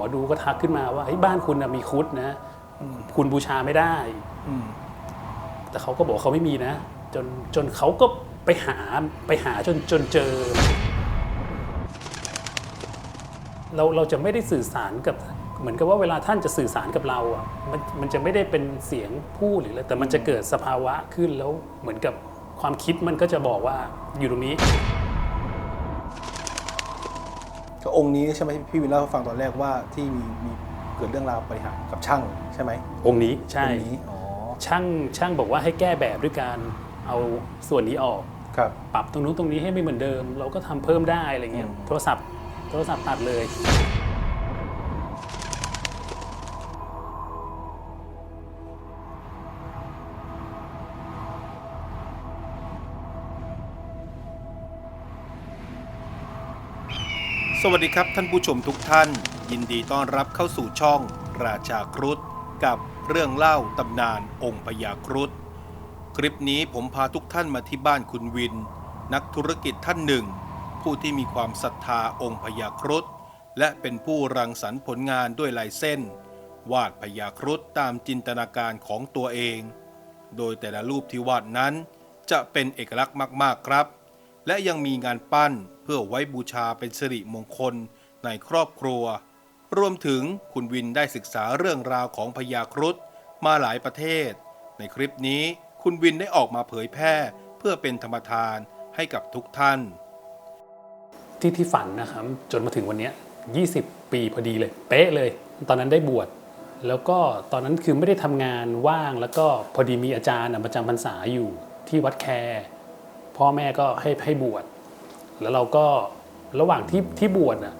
มอดูก็ทักขึ้นมาว่าเฮ้ยบ้านคุณนะมีครุฑนะ คุณบูชาไม่ได้อืมแต่เขาก็บอกว่าเขาไม่มีนะ จนจนเขาก็ไปหาไปหาจนจนเจอ เราเราจะไม่ได้สื่อสารกับเหมือนกับว่าเวลาท่านจะสื่อสารกับเราอะมันมันจะไม่ได้เป็นเสียงพูดหรืออะไรแต่มันจะเกิดสภาวะขึ้นแล้วเหมือนกับความคิดมันก็จะบอกว่าอยู่ตรงนี้ ก็องค์นี้ใช่ไหมพี่วินเล่าให้ฟังตอนแรกว่าที่มีมีเกิดเรื่องราวปฏิหารย์กับช่างใช่ไหมองค์นี้ใช่องค์นี้อ๋อช่างช่างบอกว่าให้แก้แบบด้วยการเอาส่วนนี้ออก ครับปรับตรงนู้นตรงนี้ให้ไม่เหมือนเดิม เราก็ทำเพิ่มได้อะไรเงี้ยอืมโทรศัพท์โทรศัพท์ตัดเลย สวัสดีครับท่านผู้ชมทุกท่าน ยินดีต้อนรับเข้าสู่ช่อง ราชาครุฑกับเรื่องเล่าตำนานองค์พญาครุฑคลิปนี้ผมพาทุกท่านมาที่บ้านคุณวิน นักธุรกิจท่านหนึ่ง ผู้ที่มีความศรัทธาองค์พญาครุฑและเป็นผู้รังสรรค์ผลงานด้วยลายเส้น วาดพญาครุฑตามจินตนาการของตัวเอง โดยแต่ละรูปที่วาดนั้น จะเป็นเอกลักษณ์มากๆครับ และยังมีงานปั้น พื่อไว้บูชาเป็นสิริมงคลในครอบครัว รวมถึงคุณวินได้ศึกษาเรื่องราวของพญาครุฑมาหลายประเทศ ในคลิปนี้คุณวินได้ออกมาเผยแพร่ เพื่อเป็นธรรมทานให้กับทุกท่าน ที่ที่ฝันนะครับ จนมาถึงวันเนี้ย20 ปีพอดีเลย เป๊ะเลย ตอนนั้นได้บวชแล้วก็ตอนนั้นคือไม่ได้ทำงานว่างแล้วก็พอดีมีอาจารย์น่ะประจำพรรษาอยู่ที่วัดแคพ่อแม่ก็ให้ให้บวช แล้วเราก็ระหว่างที่ที่บวชน่ะ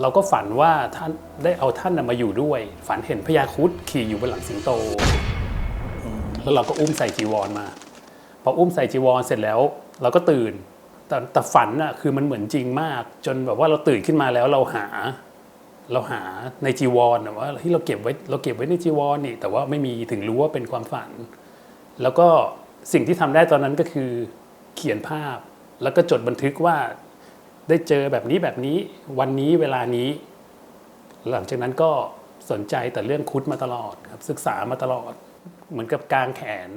เราก็ฝันว่าท่านได้เอาท่านมาอยู่ด้วย ฝันเห็นพญาครุฑขี่อยู่บนหลังสิงโต แล้วเราก็อุ้มใส่จีวรมา พออุ้มใส่จีวรเสร็จแล้ว เราก็ตื่น แต่แต่ฝันน่ะคือมันเหมือนจริงมาก จนแบบว่าเราตื่นขึ้นมาแล้วเราหา เราหาในจีวรนะว่าที่เราเก็บไว้เราเก็บไว้ในจีวรนี่ แต่ว่าไม่มีถึงรู้ว่าเป็นความฝัน แล้วก็สิ่งที่ทำได้ตอนนั้นก็คือเขียนภาพ แล้วก็จดบันทึกว่าได้เจอแบบนี้แบบนี้วันนี้เวลานี้ หลังจากนั้นก็สนใจแต่เรื่องคุดมาตลอดครับศึกษามาตลอด เหมือนกับกางแขน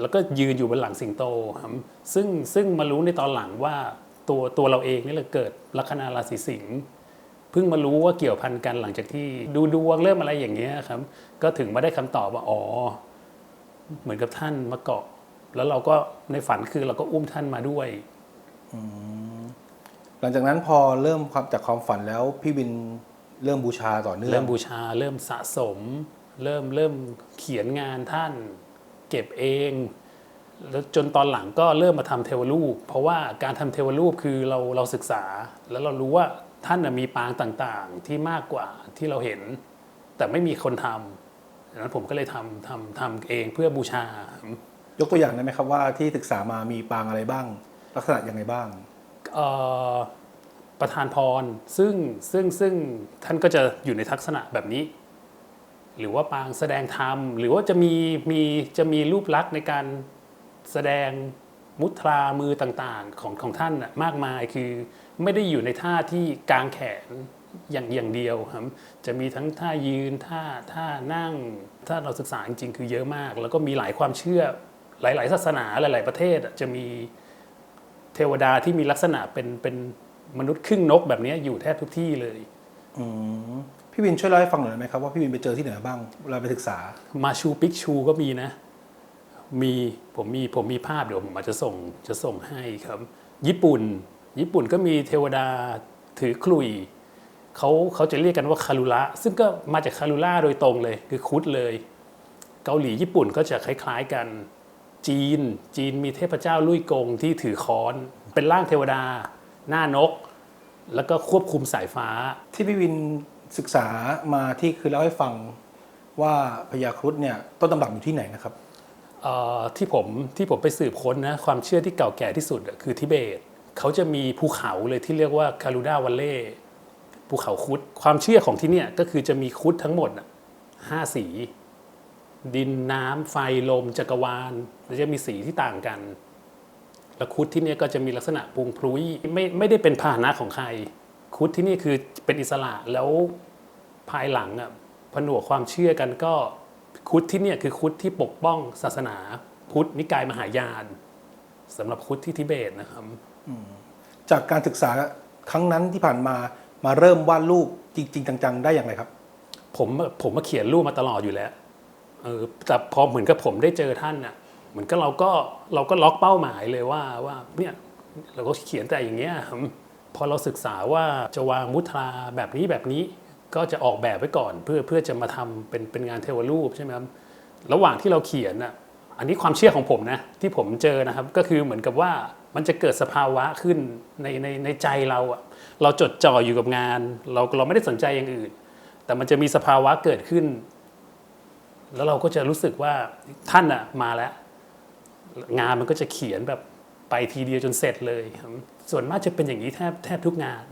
แล้วก็ยืนอยู่บนหลังสิงโตครับซึ่งซึ่งมารู้ในตอนหลังว่าตัวตัวเราเองนี่แหละเกิดลัคนาราศีสิงห์เพิ่งมารู้ว่าเกี่ยวพันกันหลังจากที่ดูดวงเริ่มอะไรอย่างเงี้ยครับ ก็ถึงมาได้คำตอบว่าอ๋อเหมือนกับท่านมาเกาะ แล้วเราก็ในฝันคือเราก็อุ้มท่านมาด้วย หลังจากนั้นพอเริ่มความจากความฝันแล้วพี่วินเริ่มบูชาต่อเนื่องเริ่มบูชาเริ่มสะสม เริ่มเริ่มเขียนงานท่าน เก็บเองแล้วจนตอนหลังก็เริ่มมาทำเทวรูป เพราะว่าการทำเทวรูปคือเราเราศึกษา แล้วเรารู้ว่าท่านมีปางต่างๆ ที่มากกว่าที่เราเห็น แต่ไม่มีคนทำดังนั้นผมก็เลยทำทำทำเองเพื่อบูชายกตัวอย่างได้ไหมครับว่าที่ศึกษามามีปางอะไรบ้าง ลักษณะยังไงบ้างประธานพรซึ่งซึ่งซึ่งท่านก็จะอยู่ในทักษณะแบบนี้ หรือว่าปางแสดงธรรม หรือว่าจะมีมีจะมีรูปลักษณ์ในการแสดงมุทรามือต่างๆของของท่านน่ะมากมายคือไม่ได้อยู่ในท่าที่กางแขนอย่างอย่างเดียวครับจะมีทั้งท่ายืนท่าท่านั่ง ถ้าเราศึกษาจริงๆคือเยอะมาก แล้วก็มีหลายความเชื่อหลาย ๆ ศาสนาหลาย ๆ ประเทศจะมี เทวดาที่มีลักษณะเป็นเป็นมนุษย์ครึ่งนกแบบนี้อยู่แทบทุกที่เลยอืมพี่วินช่วยเล่าให้ฟังหน่อยได้ไหมครับว่าพี่วินไปเจอที่ไหนบ้างเวลาไปศึกษา มาชูปิกชูก็มีนะ มีผมมีผมมีภาพเดี๋ยวผมอาจจะส่งจะส่งให้ครับ ญี่ปุ่น ญี่ปุ่นก็มีเทวดาถือคลุยเขาเขาจะเรียกกันว่าคารุระซึ่งก็มาจากคารุระโดยตรงเลยคือครุดเลย เกาหลีญี่ปุ่นก็จะคล้าย ๆกัน จีน จีนมีเทพเจ้าลุยกงที่ถือค้อน เป็นร่างเทวดา หน้านก แล้วก็ควบคุมสายฟ้า ที่พี่วินศึกษามาที่คือเล่าให้ฟังว่าพญาครุฑเนี่ยต้นตำรับอยู่ที่ไหนนะครับเอ่อที่ผมที่ผมไปสืบค้นนะความเชื่อที่เก่าแก่ที่สุดอะคือทิเบต เขาจะมีภูเขาเลยที่เรียกว่าคารูดาวัลเล่ภูเขาครุดความเชื่อของที่เนี่ยก็คือจะมีครุดทั้งหมดอะห้าสี ดินน้ำไฟลมจักรวาลแล้วจะมีสีที่ต่างกันแล้วครุดที่เนี่ยก็จะมีลักษณะปุงพรุยไม่ไม่ได้เป็นพาหนะของใครครุดที่นี่คือเป็นอิสระแล้วภายหลังอะผนวกความเชื่อกันก็ครุดที่เนี่ยคือครุดที่ปกป้องศาสนา พุทธนิกายมหายานสำหรับครุดที่ทิเบตนะครับจากการศึกษาครั้งนั้นที่ผ่านมามาเริ่มวาดรูปจริง ๆ จังๆ ได้อย่างไรครับ ผมผมมาเขียนรูปมาตลอดอยู่แล้ว เออแต่พอเหมือนกับผมได้เจอท่านน่ะเหมือนกับเราก็เราก็ล็อกเป้าหมายเลยว่าว่าเนี่ยเราก็เขียนแต่อย่างเงี้ยพอเราศึกษาว่าจะวางมุทราแบบนี้แบบนี้ก็จะออกแบบไว้ก่อนเพื่อเพื่อจะมาทำเป็นเป็นงานเทวรูปใช่ไหมครับระหว่างที่เราเขียนน่ะอันนี้ความเชื่อของผมนะที่ผมเจอนะครับก็คือเหมือนกับว่ามันจะเกิดสภาวะขึ้นในในในใจเราอะเราจดจ่ออยู่กับงาน เราเราไม่ได้สนใจอย่างอื่น แต่มันจะมีสภาวะเกิดขึ้น แล้วเราก็จะรู้สึกว่าท่านอะมาแล้ว งานมันก็จะเขียนแบบไปทีเดียวจนเสร็จเลยครับส่วนมากจะเป็นอย่างนี้แทบแทบทุกงาน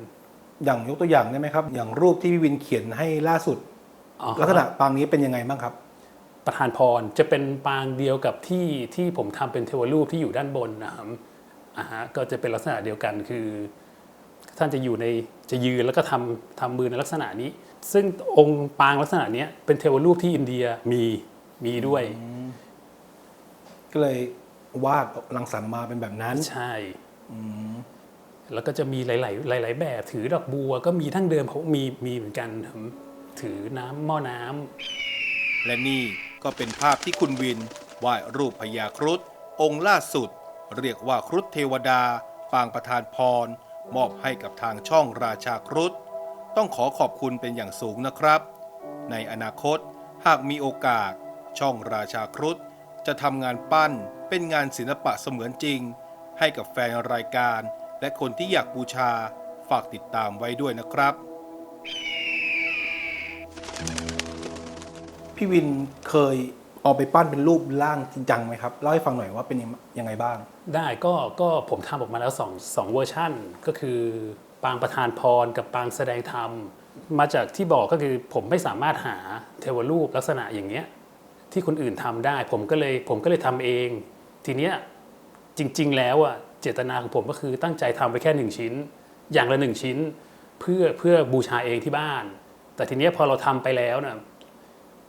อย่างยกตัวอย่างได้ไหมครับ อย่างรูปที่พี่วินเขียนให้ล่าสุด อ๋อ ลักษณะปางนี้เป็นยังไงบ้างครับ ประธานพรจะเป็นปางเดียวกับที่ที่ผมทำเป็นเทวรูปที่อยู่ด้านบนนะครับอ่าฮะก็จะเป็นลักษณะเดียวกันคือ ท่านจะอยู่ในจะยืนแล้วก็ทำทำมือในลักษณะนี้ ซึ่งองค์ปางลักษณะเนี้ยเป็นเทวรูปที่อินเดียมีมีด้วย ก็เลยวาดรังสรรค์มาเป็นแบบนั้น ใช่แล้วก็จะมีหลาย ๆ หลาย ๆ แบบ ถือดอกบัวก็มีทั้งเดิมเขามีมีเหมือนกันครับถือน้ำหม้อน้ำและนี่ก็เป็นภาพที่คุณวินวาดรูปพญาครุฑองค์ล่าสุด เรียกว่าครุฑเทวดา ปางประธานพร มอบให้กับทางช่องราชาครุฑ ต้องขอขอบคุณเป็นอย่างสูงนะครับ ในอนาคตหากมีโอกาส ช่องราชาครุฑจะทำงานปั้นเป็นงานศิลปะเสมือนจริง ให้กับแฟนรายการ และคนที่อยากบูชาฝากติดตามไว้ด้วยนะครับ พี่วินเคยเอาไปปั้นเป็นรูปร่างจริงจังไหมครับเล่าให้ฟังหน่อยว่าเป็นยังไงบ้าง ได้ก็ก็ผมทำออกมาแล้วสองสองเวอร์ชันก็คือ ปางประธานพรกับปางแสดงธรรม มาจากที่บอกก็คือผมไม่สามารถหาเทวรูปลักษณะอย่างเงี้ยที่คนอื่นทำได้ ผมก็เลยผมก็เลยทำเอง ทีเนี้ยจริง ๆ แล้วอะเจตนาของผมก็คือตั้งใจทำไปแค่หนึ่งชิ้น อย่างละหนึ่งชิ้นเพื่อเพื่อบูชาเองที่บ้าน แต่ทีเนี้ยพอเราทำไปแล้วน่ะ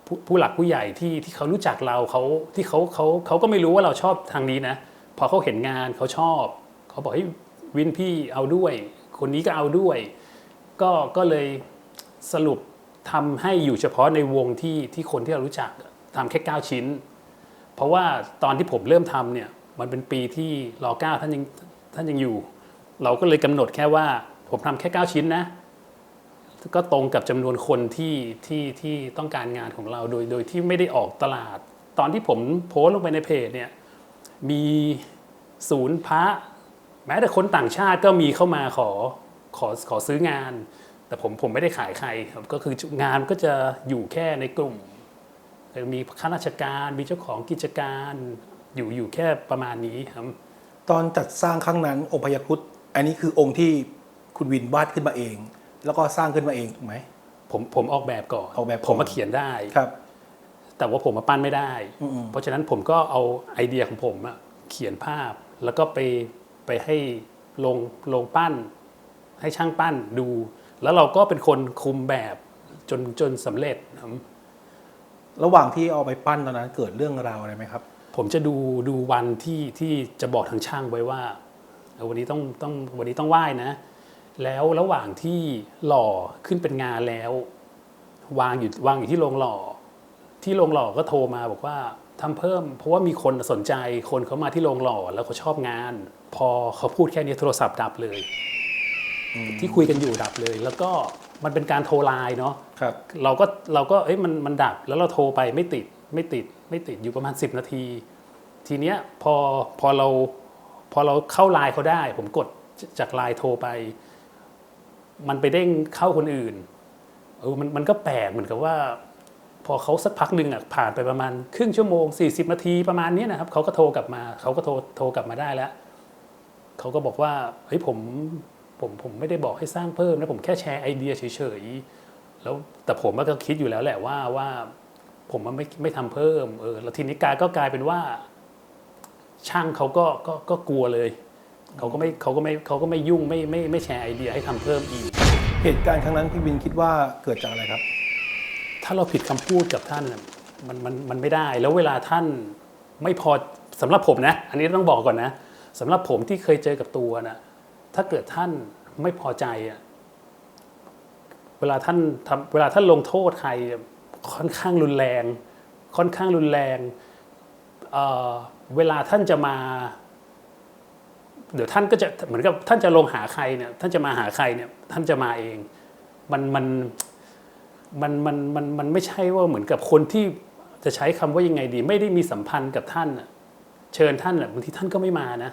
ผู้ผู้หลักผู้ใหญ่ที่ที่เขารู้จักเราเขาที่เขาเขาเขาก็ไม่รู้ว่าเราชอบทางนี้นะ พอเขาเห็นงานเขาชอบ เขาบอกให้ยวินพี่เอาด้วย คนนี้ก็เอาด้วย ก็ก็เลยสรุปทำให้อยู่เฉพาะในวงที่ที่คนที่เรารู้จักทำแค่ 9 ชิ้น เพราะว่าตอนที่ผมเริ่มทำเนี่ยมันเป็นปีที่รอเก้าท่านยังท่านยังอยู่ เราก็เลยกำหนดแค่ว่าผมทำแค่ 9 ชิ้นนะ ก็ตรงกับจำนวนคนที่ที่ที่ต้องการงานของเราโดยโดยที่ไม่ได้ออกตลาด ตอนที่ผมโพสต์ลงไปในเพจเนี่ยมีศูนย์พระ แม้แต่คนต่างชาติก็มีเข้ามาขอขอขอซื้องาน แต่ผมผมไม่ได้ขายใครครับก็คืองานก็จะอยู่แค่ในกลุ่มมีข้าราชการมีเจ้าของกิจการอยู่อยู่แค่ประมาณนี้ครับ ตอนจัดสร้างครั้งนั้นองค์พญาครุฑอันนี้คือองค์ที่คุณวินวาดขึ้นมาเอง แล้วก็สร้างขึ้นมาเองถูกไหมผมผมออกแบบก่อนออกแบบก่อนผมมาเขียนได้ครับ แต่ว่าผมมาปั้นไม่ได้อืมๆเพราะฉะนั้นผมก็เอาไอเดียของผมอะเขียนภาพแล้วก็ไป ไปให้ลงลงปั้น ให้ช่างปั้นดู แล้วเราก็เป็นคนคุมแบบจนจนสำเร็จครับระหว่างที่เอาไปปั้นตอนนั้นเกิดเรื่องราวอะไรไหมครับ ผมจะดูดูวันที่ที่จะบอกทางช่างไว้ว่าเออวันนี้ต้องต้องวันนี้ต้องไหว้นะ แล้วระหว่างที่หล่อขึ้นเป็นงานแล้ว วางอยู่วางอยู่ที่โรงหล่อ ที่โรงหล่อก็โทรมาบอกว่า ทำเพิ่ม เพราะว่ามีคนสนใจคนเขามาที่โรงหล่อแล้วเขาชอบงาน พอเขาพูดแค่นี้โทรศัพท์ดับเลย ที่คุยกันอยู่ดับเลย แล้วก็มันเป็นการโทรไลน์เนาะครับเราก็เราก็เอ้ยมันมันดับแล้วเราโทรไปไม่ติดไม่ติดไม่ติดอยู่ประมาณ 10 นาที ทีเนี้ยพอพอเราพอเราเข้าไลน์เขาได้ ผมกดจากไลน์โทรไป มันไปเด้งเข้าคนอื่นเออมันมันก็แปลกเหมือนกับว่า พอเขาสักพักหนึ่งอะผ่านไปประมาณครึ่งชั่วโมง 40 นาทีประมาณนี้นะครับเขาก็โทรกลับมาเขาก็โทรโทรกลับมาได้แล้วเขาก็บอกว่าเฮ้ยผมผมผมไม่ได้บอกให้สร้างเพิ่มนะผมแค่แชร์ไอเดียเฉยๆแล้วแต่ผมก็คิดอยู่แล้วแหละว่าว่าผมมันไม่ไม่ทำเพิ่มเออแล้วทีนี้กลายก็กลายเป็นว่า ช่างเขาก็ก็ก็กลัวเลยเขาก็ไม่เขาก็ไม่เขาก็ไม่ยุ่งไม่ไม่ไม่แชร์ไอเดียให้ทำเพิ่มอีก เหตุการณ์ครั้งนั้นพี่วินคิดว่าเกิดจากอะไรครับ ถ้าเราผิดคำพูดกับท่านมันมันมันไม่ได้ แล้วเวลาท่านไม่พอสำหรับผมนะ อันนี้ต้องบอกก่อนนะสำหรับผมที่เคยเจอกับตัวนะถ้าเกิดท่านไม่พอใจอะเวลาท่านทำเวลาท่านลงโทษใครค่อนข้างรุนแรง ค่อนข้างรุนแรงเเวลาท่านจะมา เดี๋ยวท่านก็จะเหมือนกับท่านจะลงหาใครเนี่ยท่านจะมาหาใครเนี่ยท่านจะมาเอง มันมัน มันมันมันมันไม่ใช่ว่าเหมือนกับคนที่จะใช้คำว่ายังไงดี ไม่ได้มีสัมพันธ์กับท่านน่ะเชิญท่านน่ะบางทีท่านก็ไม่มานะ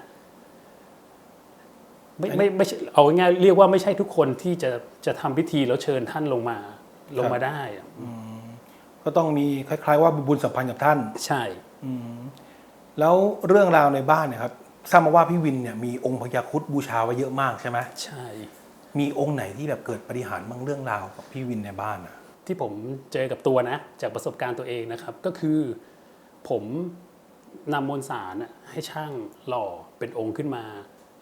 ไม่ไม่ไม่ใช่เอาง่ายๆเรียกว่าไม่ใช่ทุกคนที่จะจะทำพิธีแล้วเชิญท่านลงมาลงมาได้อะก็ต้องมีคล้าย ๆ ว่าบุญสัมพันธ์กับท่าน ใช่แล้วเรื่องราวในบ้านเนี่ยครับทราบมาว่าพี่วินเนี่ยมีองค์พญาครุฑบูชาไว้เยอะมากใช่ไหมใช่ มีองค์ไหนที่แบบเกิดปาฏิหารย์บ้างเรื่องราวกับพี่วินในบ้านอะ ที่ผมเจอกับตัวนะ จากประสบการณ์ตัวเองนะครับ ก็คือผมนำมวลสารให้ช่างหล่อเป็นองค์ขึ้นมา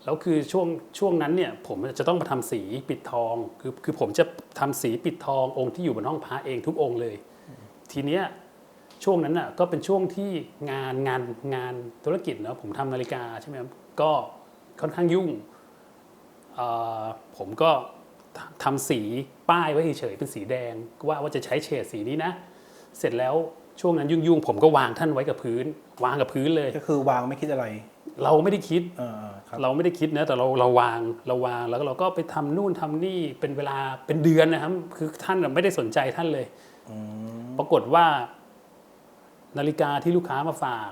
แล้วคือช่วงช่วงนั้นเนี่ยผมจะต้องมาทำสีปิดทอง คือคือผมจะทำสีปิดทององค์ที่อยู่บนห้องพระเองทุกองค์เลย ทีเนี้ยช่วงนั้นน่ะก็เป็นช่วงที่งานงานงานธุรกิจเนาะผมทำนาฬิกาใช่ไหมครับก็ค่อนข้างยุ่งผมก็ ทำสีป้ายไว้เฉยๆเป็นสีแดงว่าว่าจะใช้เฉดสีนี้นะ เสร็จแล้วช่วงนั้นยุ่งๆผมก็วางท่านไว้กับพื้น วางกับพื้นเลย ก็คือวางไม่คิดอะไร เราไม่ได้คิดเออครับเราไม่ได้คิดนะแต่เราเราวางเราวางแล้วก็เราก็ไปทำนู่นทำนี่เป็นเวลาเป็นเดือนนะครับ คือท่านน่ะไม่ได้สนใจท่านเลยปรากฏว่า นาฬิกาที่ลูกค้ามาฝาก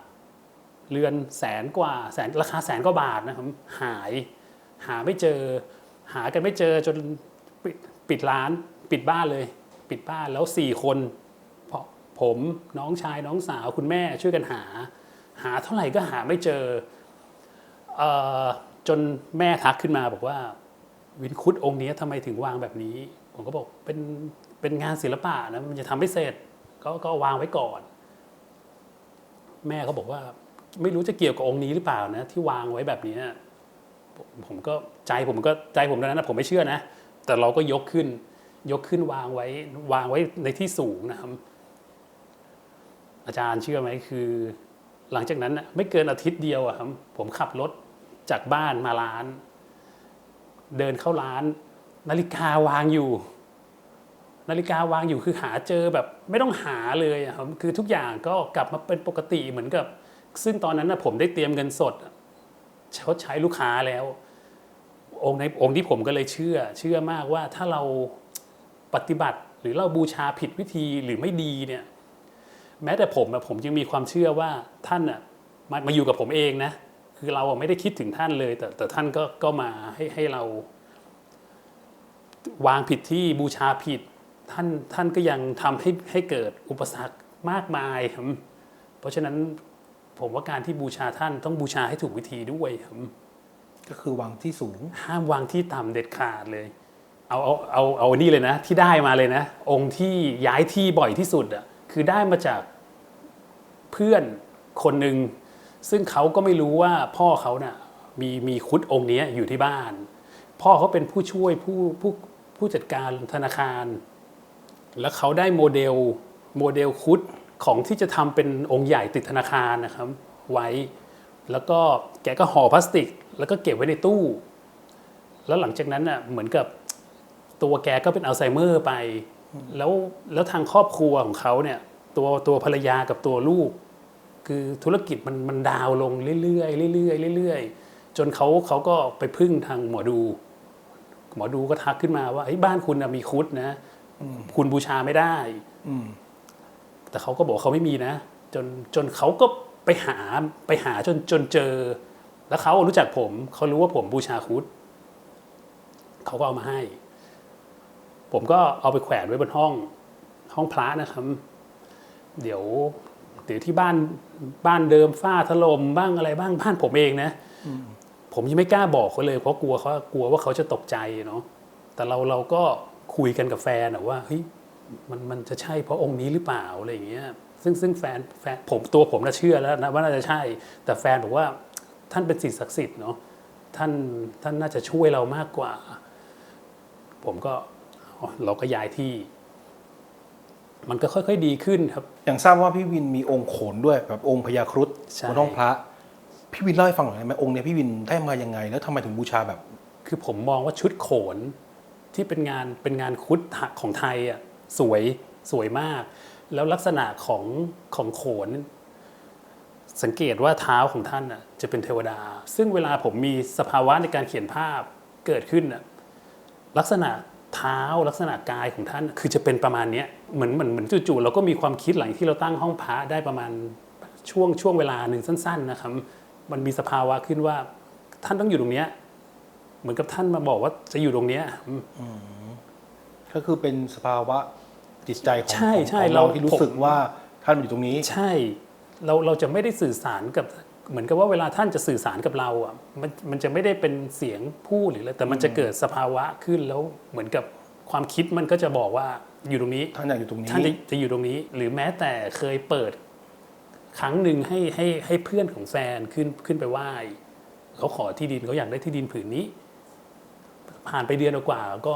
เรือนแสนกว่าแสนราคาแสนกว่าบาทนะครับหาย หาไม่เจอ หากันไม่เจอจนปิดปิดร้าน ปิดบ้านเลย ปิดบ้านแล้วสี่คนพราะผมน้องชายน้องสาวคุณแม่ช่วยกันหา หาเท่าไหร่ก็หาไม่เจอเออจนแม่ทักขึ้นมาบอกว่า วินคุดองค์นี้ทำไมถึงวางแบบนี้ ผมก็บอกเป็นเป็นงานศิลปะนะมันจะทำไม่เสร็จก็ก็วางไว้ก่อน แม่ก็บอกว่า ไม่รู้จะเกี่ยวกับองค์นี้หรือเปล่านะ ที่วางไว้แบบนี้ ผมก็ใจผมก็ใจผมตอนนั้นนะผมไม่เชื่อนะ แต่เราก็ยกขึ้น ยกขึ้นวางไว้ วางไว้ในที่สูงนะครับ อาจารย์เชื่อไหมคือ หลังจากนั้นนะไม่เกินอาทิตย์เดียวอะครับ ผมขับรถจากบ้านมาร้าน เดินเข้าร้าน นาฬิกาวางอยู่ นาฬิกาวางอยู่คือหาเจอแบบไม่ต้องหาเลยครับคือทุกอย่างก็กลับมาเป็นปกติเหมือนกับ ซึ่งตอนนั้นนะผมได้เตรียมเงินสด ชดใช้ลูกค้าแล้ว องค์ในองค์ที่ผมก็เลยเชื่อ เชื่อมากว่าถ้าเราปฏิบัติหรือเราบูชาผิดวิธีหรือไม่ดีเนี่ยแม้แต่ผมอะผมยังมีความเชื่อว่าท่านอะมามาอยู่กับผมเองนะคือเราไม่ได้คิดถึงท่านเลย แต่แต่ท่านก็ก็มาให้ให้เรา วางผิดที่บูชาผิด ท่านท่านก็ยังทำให้ให้เกิดอุปสรรคมากมาย เพราะฉะนั้น ผมว่าการที่บูชาท่านต้องบูชาให้ถูกวิธีด้วยครับก็คือวางที่สูง ห้ามวางที่ต่ำเด็ดขาดเลย เอาเอาเอาเอานี่เลยนะ ที่ได้มาเลยนะ องค์ที่ย้ายที่บ่อยที่สุดอะคือได้มาจากเพื่อนคนหนึ่งซึ่งเขาก็ไม่รู้ว่าพ่อเขาน่ะมีมีคุดองค์เนี้ยอยู่ที่บ้าน พ่อเขาเป็นผู้ช่วยผู้ผู้ผู้จัดการธนาคาร แล้วเขาได้โมเดลโมเดลคุด ของที่จะทำเป็นองค์ใหญ่ติดธนาคารนะครับ ไว้ แล้วก็แกก็ห่อพลาสติก แล้วก็เก็บไว้ในตู้ แล้วหลังจากนั้นน่ะเหมือนกับตัวแกก็เป็นอัลไซเมอร์ไป แล้วแล้วทางครอบครัวของเขาเนี่ยตัวตัวภรรยากับตัวลูก คือธุรกิจมันมันดาวน์ลงเรื่อยๆเรื่อยๆเรื่อยๆจนเขาเขาก็ไปพึ่งทางหมอดู หมอดูก็ทักขึ้นมาว่าเฮ้ยบ้านคุณนะมีคุดนะ คุณบูชาไม่ได้อืม แต่เขาก็บอกเขาไม่มีนะ จนจนเขาก็ไปหาไปหาจนจนเจอ แล้วเขารู้จักผมเขารู้ว่าผมบูชาครุดเขาก็เอามาให้ ผมก็เอาไปแขวนไว้บนห้องห้องพระนะครับ เดี๋ยวเดี๋ยวที่บ้านบ้านเดิมฝ้าถล่มบ้างอะไรบ้างบ้านผมเองนะผมยังไม่กล้าบอกเขาเลยเพราะกลัวเขากลัวว่าเขาจะตกใจเนาะแต่เราเราก็คุยกันกับแฟนอะว่าเฮ้ย มันมันจะใช่เพราะองค์นี้หรือเปล่าอะไรอย่างเงี้ยซึ่งซึ่งแฟนแฟนผมตัวผมน่ะเชื่อแล้วนะว่าน่าจะใช่ แต่แฟนบอกว่าท่านเป็นสิ่งศักดิ์สิทธิ์เนาะท่านท่านน่าจะช่วยเรามากกว่า ผมก็อ๋อเราก็ย้ายที่ มันก็ค่อย ๆ ดีขึ้นครับ อย่างทราบว่าพี่วินมีองค์โขนด้วยแบบองค์พญาครุฑใช่ บนห้องพระ พี่วินเล่าให้ฟังหน่อยได้ไหมองค์เนี้ยพี่วินได้มายังไง แล้วทำไมถึงบูชาแบบ คือผมมองว่าชุดโขนที่เป็นงานเป็นงานคุดของไทยอะ สวยสวยมาก แล้วลักษณะของของโขน สังเกตว่าเท้าของท่านอะจะเป็นเทวดา ซึ่งเวลาผมมีสภาวะในการเขียนภาพเกิดขึ้นอะลักษณะเท้าลักษณะกายของท่านคือจะเป็นประมาณนี้เหมือนเหมือนเหมือนจู่ๆเราก็มีความคิดหลังที่เราตั้งห้องพระได้ประมาณช่วงช่วงเวลาหนึ่งสั้น ๆนะครับ มันมีสภาวะขึ้นว่า ท่านต้องอยู่ตรงเนี้ยเหมือนกับท่านมาบอกว่าจะอยู่ตรงเนี้ย ก็คือเป็นสภาวะจิตใจของใช่ของใช่ของเราเราที่รู้สึกผม ว่าท่านอยู่ตรงนี้ ใช่เราเราจะไม่ได้สื่อสารกับเหมือนกับว่าเวลาท่านจะสื่อสารกับเราอะมันมันจะไม่ได้เป็นเสียงพูดหรืออะไรแต่มันจะเกิดสภาวะขึ้นแล้วเหมือนกับความคิดมันก็จะบอกว่าอยู่ตรงนี้ ท่านอยากอยู่ตรงนี้ ท่านจะจะอยู่ตรงนี้หรือแม้แต่เคยเปิด ครั้งหนึ่งให้ให้ให้เพื่อนของแฟนขึ้นขึ้นไปไหว้เขาขอที่ดินเขาอยากได้ที่ดินผืนนี้ ผ่านไปเดือนกว่าๆก็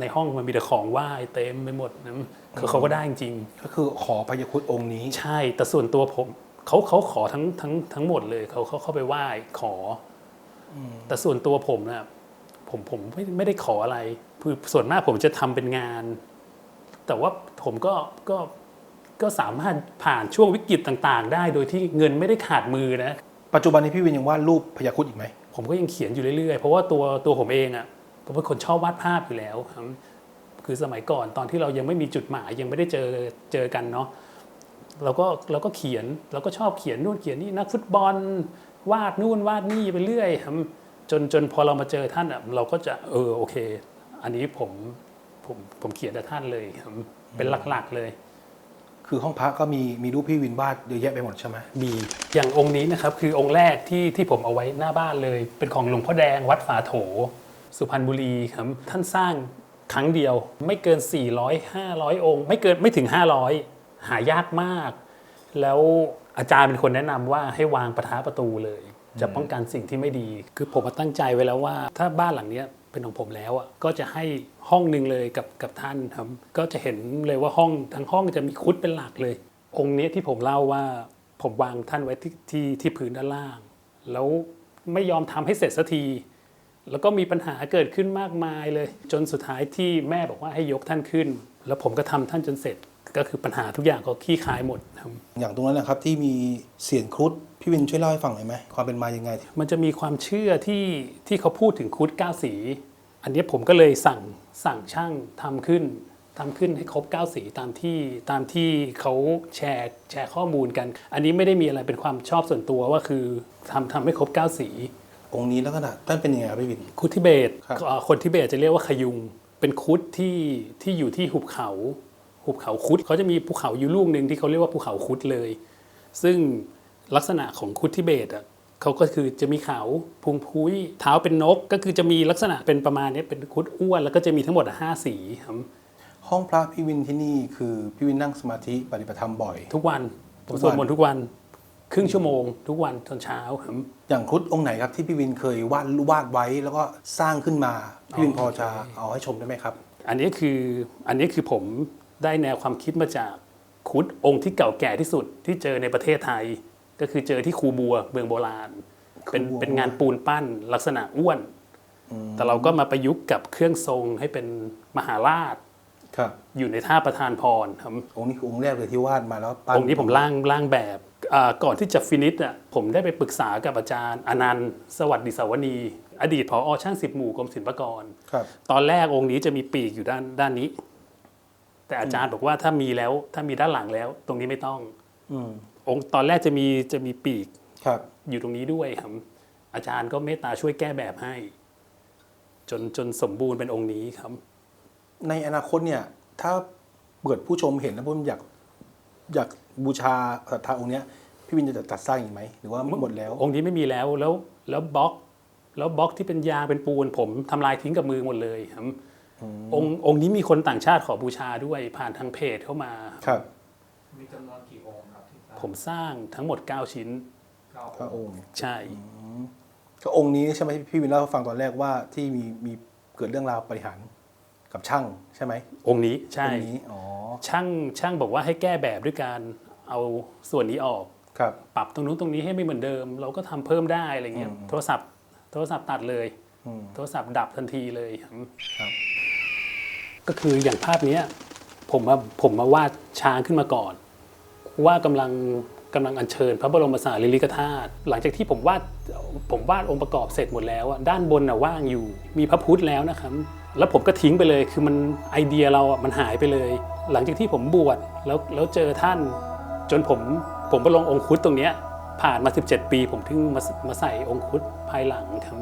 ในห้องมันมีแต่ของไหว้เต็มไปหมดนะเขาเขาก็ได้จริงก็คือขอพญาครุฑองค์นี้ๆใช่ แต่ส่วนตัวผมเขาเขาขอทั้งทั้งทั้งหมดเลยเขาเขาเข้าไปไหว้ขออแต่ส่วนตัวผมนะผมผมไม่ไม่ได้ขออะไรคือส่วนมากผมจะทำเป็นงาน แต่ว่าผมก็ก็ก็สามารถผ่านช่วงวิกฤตต่างๆ ได้โดยที่เงินไม่ได้ขาดมือนะ ปัจจุบันนี้พี่วินยังวาดรูปพญาครุฑอีกไหมผมก็ยังเขียนอยู่เรื่อยๆ เพราะว่าตัวตัวผมเองอะ่ะ ผมเป็นคนชอบวาดภาพอยู่แล้วครับคือสมัยก่อนตอนที่เรายังไม่มีจุดหมายยังไม่ได้เจอเจอกันเนาะเราก็เราก็เขียนเราก็ชอบเขียนนู่นเขียนนี่นักฟุตบอล วาดนู่นวาดนี่ไปเรื่อยครับจนจนพอเรามาเจอท่านอะเราก็จะเออโอเค อันนี้ผมผมผมเขียนแต่ท่านเลยครับเป็นหลักๆเลย คือห้องพระก็มีมีรูปพี่วินวาดเยอะแยะไปหมดใช่ไหมมีอย่างองค์นี้นะครับคือองค์แรกที่ที่ผมเอาไว้หน้าบ้านเลย เป็นของหลวงพ่อแดงวัดฝาโถ สุพรรณบุรีครับท่านสร้างครั้งเดียวไม่เกิน 400 500 องค์ ไม่เกินไม่ถึง 500 หายากมาก แล้วอาจารย์เป็นคนแนะนำว่าให้วางประท้าประตูเลย จะป้องกันสิ่งที่ไม่ดี คือผมตั้งใจไว้แล้วว่า ถ้าบ้านหลังนี้เป็นของผมแล้วอะก็จะให้ห้องหนึ่งเลยกับกับท่านครับ ก็จะเห็นเลยว่าห้องทั้งห้องจะมีคุดเป็นหลักเลย องค์นี้ที่ผมเล่าว่าผมวางท่านไว้ที่ที่ที่พื้นด้านล่าง แล้วไม่ยอมทำให้เสร็จสักที แล้วก็มีปัญหาเกิดขึ้นมากมายเลย จนสุดท้ายที่แม่บอกว่าให้ยกท่านขึ้น แล้วผมก็ทำท่านจนเสร็จ ก็คือปัญหาทุกอย่างก็คลี่คลายหมดครับอย่างตรงนั้นนะครับที่มีเสียงครุฑพี่วินช่วยเล่าให้ฟังหน่อยไหมความเป็นมายังไง มันจะมีความเชื่อที่ที่เขาพูดถึงครุฑเก้าสี อันนี้ผมก็เลยสั่งสั่งช่างทำขึ้นทำขึ้นให้ครบเก้าสีตามที่ตามที่เขาแชร์แชร์ข้อมูลกัน อันนี้ไม่ได้มีอะไรเป็นความชอบส่วนตัวว่าคือทำทำให้ครบเก้าสี องค์นี้ลักษณะท่านเป็นยังไงครับพี่วิน คุดทิเบตครับเอ่อคนทิเบตจะเรียกว่าขยุง เป็นคุดที่ที่อยู่ที่หุบเขา หุบเขาคุดเขาจะมีภูเขาอยู่ลูกหนึ่งที่เขาเรียกว่าภูเขาคุดเลย ซึ่งลักษณะของคุดทิเบตอะเขาก็คือจะมีเขาพุงพุ้ยเท้าเป็นนก ก็คือจะมีลักษณะเป็นประมาณนี้เป็นคุดอ้วนแล้วก็จะมีทั้งหมดห้าสีครับห้องพระพี่วินที่นี่คือพี่วินนั่งสมาธิปฏิบัติธรรมบ่อย ทุกวันผทุมกวันสวดมนต์ทุกวัน ครึ่งชั่วโมงทุกวันตอนเช้าครับอย่างครุฑองค์ไหนครับที่พี่วินเคยวาดวาดไว้แล้วก็สร้างขึ้นมา พี่วินพอจะเอาให้ชมได้ไหมครับ อันนี้คืออันนี้คือผมได้แนวความคิดมาจากคุดองค์ที่เก่าแก่ที่สุดที่เจอในประเทศไทย ก็คือเจอที่คูบัวเมืองโบราณ เป็นคูบัว เป็นงานปูนปั้นลักษณะอ้วน แต่เราก็มาประยุกต์กับเครื่องทรงให้เป็นมหาราชครับอยู่ในท่าประธานพรครับองค์นี้คือองค์แรกเลยที่วาดมาแล้วปั้นองค์นี้ผมร่างร่างแบบอ่า ก่อนที่จะฟินิชอะผมได้ไปปรึกษากับอาจารย์ อนันต์ สวัสดิสาวนีอดีตผอช่างสิบหมู่กรมศิลปากรครับตอนแรกองค์นี้จะมีปีกอยู่ด้านด้านนี้ แต่อาจารย์บอกว่าถ้ามีแล้วถ้ามีด้านหลังแล้ว ตรงนี้ไม่ต้องอืมองค์ตอนแรกจะมีจะมีปีกครับ อยู่ตรงนี้ด้วยครับ อาจารย์ก็เมตตาช่วยแก้แบบให้ จนจนสมบูรณ์เป็นองค์นี้ครับ ในอนาคตเนี่ย ถ้าเปิดผู้ชมเห็นแล้วผมอยาก อยากบูชาศรัทธาองค์เนี้ยพี่วินจะจัดสร้างอีกไหมหรือว่าหมดแล้ว องค์นี้ไม่มีแล้วแล้วแล้วบล็อก แล้วบล็อกที่เป็นยางเป็นปูนผมทำลายทิ้งกับมือหมดเลยครับองค์องค์นี้มีคนต่างชาติขอบูชาด้วยผ่านทางเพจเข้ามาครับ มีจำนวนกี่องค์ครับที่สร้างผมสร้างทั้งหมด 9 ชิ้นเก้าพระองค์องค์ใช่ก็องค์นี้ใช่ไหมพี่วินเล่าให้ฟังตอนแรกว่าที่มีมีเกิดเรื่องราวปฏิหารย์ กับช่างใช่ไหมองค์นี้ใช่ตรงนี้อ๋อช่างช่างบอกว่าให้แก้แบบด้วยการเอาส่วนนี้ออกครับปรับตรงนู้นตรงนี้ให้ไม่เหมือนเดิม เราก็ทำเพิ่มได้อะไรเงี้ยอืมโทรศัพท์โทรศัพท์ตัดเลยอืมโทรศัพท์ดับทันทีเลยครับครับ ก็คืออย่างภาพเนี้ยผมมาผมมาวาดช้างขึ้นมาก่อน ว่ากำลัง กำลังอัญเชิญ พระบรมสารีริกธาตุหลังจากที่ผมวาดผมวาดองค์ประกอบเสร็จหมดแล้วอะด้านบนน่ะว่างอยู่ มีพระพุทธแล้วนะครับ แล้วผมก็ทิ้งไปเลย คือมันไอเดียเราอะมันหายไปเลย หลังจากที่ผมบวชแล้วแล้วเจอท่าน จนผมผมไปลงองคุดตรงเนี้ยผ่านมา 17 ปี ผมถึงมามาใส่องคุดภายหลังครับ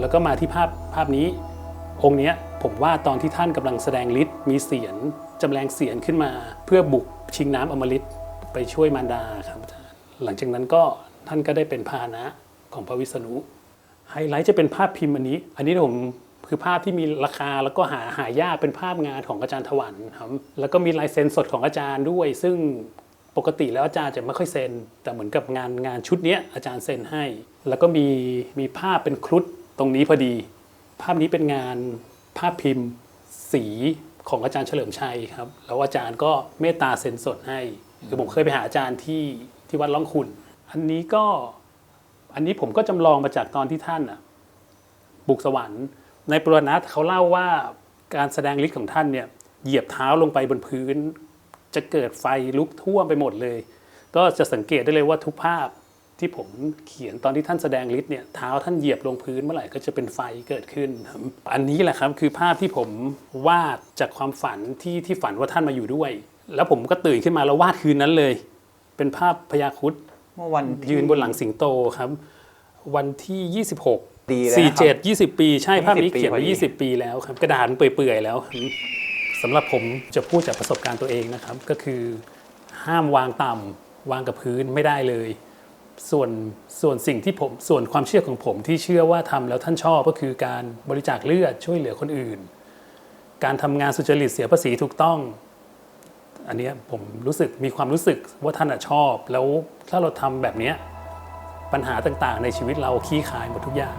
แล้วก็มาที่ภาพภาพนี้ องค์เนี้ยผมว่าตอนที่ท่านกำลังแสดงฤทธิ์มีเสียงจำแรงเสียงขึ้นมา เพื่อบุกชิงน้ำอมฤตไปช่วยมารดาครับ หลังจากนั้นก็ท่านก็ได้เป็นพาหนะของพระวิษณุไฮไลท์จะเป็นภาพพิมพ์อันนี้ อันนี้ผมคือภาพที่มีราคาแล้วก็หาหายากเป็นภาพงานของอาจารย์ถวันครับแล้วก็มีลายเซ็นสดของอาจารย์ด้วย ซึ่งปกติแล้วอาจารย์จะไม่ค่อยเซ็น แต่เหมือนกับงานงานชุดนี้อาจารย์เซ็นให้ แล้วก็มีมีภาพเป็นครุฑตรงนี้พอดี ภาพนี้เป็นงานภาพพิมพ์สีของอาจารย์เฉลิมชัยครับแล้วอาจารย์ก็เมตตาเซ็นสดให้คือผมเคยไปหาอาจารย์ที่ ที่วัดล่องขุนอันนี้ก็อันนี้ผมก็จำลองมาจากตอนที่ท่านอะบุกสวรรค์ในปรนัตเขาเล่าว่าการแสดงฤทธิ์ของท่านเนี่ยเหยียบเท้าลงไปบนพื้น จะเกิดไฟลุกท่วมไปหมดเลย ก็จะสังเกตได้เลยว่าทุกภาพที่ผมเขียนตอนที่ท่านแสดงฤทธิ์เนี่ยเท้าท่านเหยียบลงพื้นเมื่อไหร่ก็จะเป็นไฟเกิดขึ้นครับอันนี้แหละครับคือภาพที่ผมวาดจากความฝันที่ที่ฝันว่าท่านมาอยู่ด้วย แล้วผมก็ตื่นขึ้นมาแล้ววาดคืนนั้นเลย เป็นภาพพญาครุฑเมื่อวันที่ ยืนบนหลังสิงโตครับ วันที่ 26 ดีแล้วนะครับ47 20 ปี ใช่ภาพนี้20ปีเขียนพอไว้ดี 20 ปีแล้วครับ กระดาษมันเปื่อยๆแล้วครับสำหรับผมจะพูดจากประสบการณ์ตัวเองนะครับ ก็คือห้ามวางต่ำวางกับพื้นไม่ได้เลย ส่วนส่วนสิ่งที่ผมส่วนความเชื่อของผมที่เชื่อว่าทำแล้วท่านชอบก็คือการบริจาคเลือดช่วยเหลือคนอื่น การทำงานสุจริตเสียภาษีถูกต้อง อันนี้ผมรู้สึกมีความรู้สึกว่าท่านอชอบ แล้วถ้าเราทำแบบนี้ปัญหาต่างๆ ในชีวิตเราขี้คายหมดทุกอย่าง